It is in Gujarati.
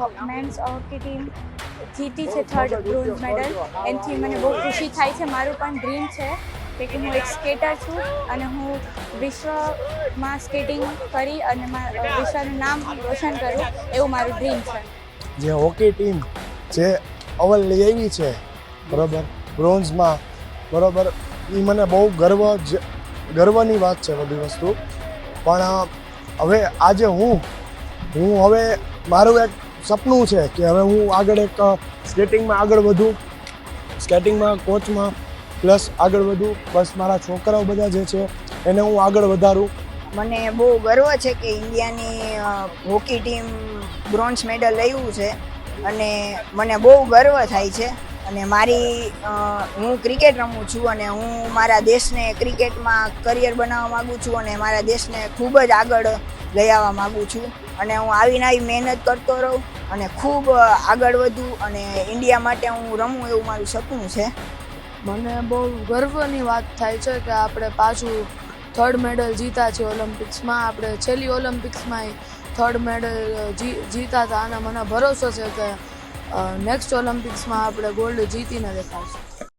હોકી ટીમ જીતી છે થર્ડ બ્રોન્ઝ મેડલ એનાથી મને બહુ ખુશી થાય છે. મારું પણ ડ્રીમ છે કે હું એક સ્કેટર છું અને હું વિશ્વમાં સ્કેટિંગ કરી અને વિશ્વનું નામ રોશન કરું એવું મારું ડ્રીમ છે. જે હોકી ટીમ જે અવલ લઈ આવી છે, બરોબર? બ્રોન્ઝમાં બરોબર? એ મને બહુ ગર્વ ગર્વની વાત છે બધી વસ્તુ. પણ હવે આજે હું હું હવે મારું એક સપનું છે કે હવે હું આગળ એક સ્કેટિંગમાં આગળ વધું. સ્કેટિંગમાં કોચમાં પ્લસ આગળ વધું. બસ મારા છોકરાઓ બધા જે છે, એને હું આગળ વધારું. મને બહુ ગર્વ છે કે ઇન્ડિયાની હોકી ટીમ બ્રોન્ઝ મેડલ લાવ્યું છે. અને મને બહુ ગર્વ થાય છે. અને મારી હું ક્રિકેટ રમું છું અને હું મારા દેશને ક્રિકેટમાં કરિયર બનાવવા માગું છું અને મારા દેશને ખૂબ જ આગળ લઈ આવવા માગું છું. અને હું આવીને આવી મહેનત કરતો રહું અને ખૂબ આગળ વધું અને ઇન્ડિયા માટે હું રમું એવું મારું સપનું છે. મને બહુ ગર્વની વાત થાય છે કે આપણે પાછું થર્ડ મેડલ જીતા છે ઓલિમ્પિક્સમાં આપણે છેલ્લી ઓલિમ્પિક્સમાં થર્ડ મેડલ જીતા હતા અને મને ભરોસો છે કે નેક્સ્ટ ઓલિમ્પિક્સમાં આપણે ગોલ્ડ જીતીને દેખાડશું.